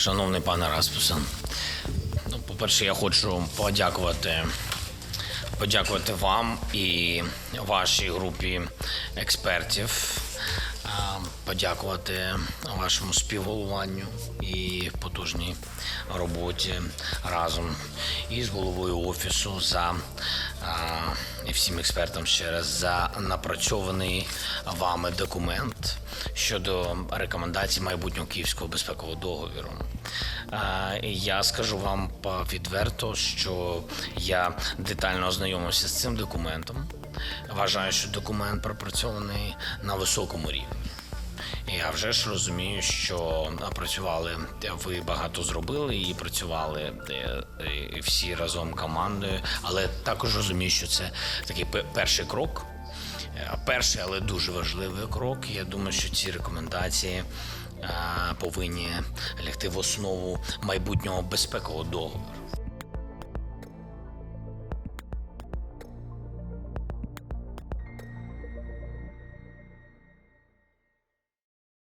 Шановний пане Распусен. ну, по-перше, я хочу подякувати, подякувати вам і вашій групі експертів, подякувати вашому співголуванню і потужній роботі разом із головою офісу за і всім експертам ще раз за напрацьований вами документ щодо рекомендацій майбутнього київського безпекового договіру. Я скажу вам відверто, що я детально ознайомився з цим документом. Вважаю, що документ пропрацьований на високому рівні. Я вже ж розумію, що працювали ви багато зробили і працювали е, всі разом командою, але також розумію, що це такий перший крок. Е, Перший, але дуже важливий крок. Я думаю, що ці рекомендації е, повинні лягти в основу майбутнього безпекового договору.